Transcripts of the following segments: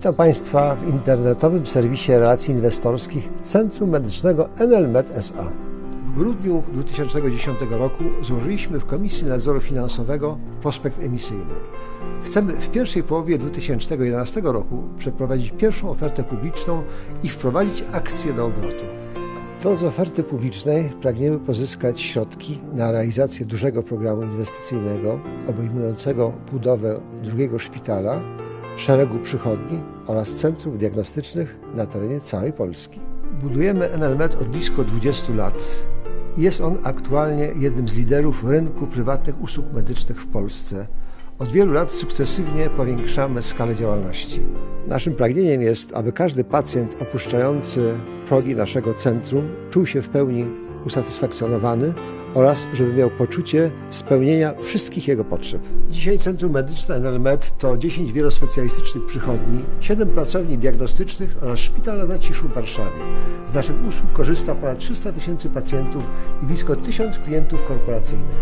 Witam Państwa w internetowym serwisie relacji inwestorskich Centrum Medycznego NLMed SA. W grudniu 2010 roku złożyliśmy w Komisji Nadzoru Finansowego prospekt emisyjny. Chcemy w pierwszej połowie 2011 roku przeprowadzić pierwszą ofertę publiczną i wprowadzić akcje do obrotu. W drodze oferty publicznej pragniemy pozyskać środki na realizację dużego programu inwestycyjnego obejmującego budowę drugiego szpitala, szeregu przychodni oraz centrów diagnostycznych na terenie całej Polski. Budujemy NLMed od blisko 20 lat. Jest on aktualnie jednym z liderów rynku prywatnych usług medycznych w Polsce. Od wielu lat sukcesywnie powiększamy skalę działalności. Naszym pragnieniem jest, aby każdy pacjent opuszczający progi naszego centrum czuł się w pełni usatysfakcjonowany oraz żeby miał poczucie spełnienia wszystkich jego potrzeb. Dzisiaj Centrum Medyczne NLMed to 10 wielospecjalistycznych przychodni, 7 pracowni diagnostycznych oraz szpital na Zaciszu w Warszawie. Z naszych usług korzysta ponad 300 tysięcy pacjentów i blisko 1000 klientów korporacyjnych.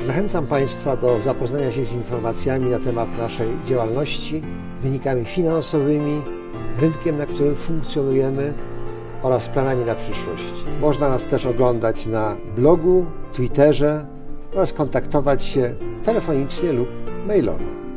Zachęcam Państwa do zapoznania się z informacjami na temat naszej działalności, wynikami finansowymi, rynkiem, na którym funkcjonujemy oraz planami na przyszłość. Można nas też oglądać na blogu, Twitterze oraz kontaktować się telefonicznie lub mailowo.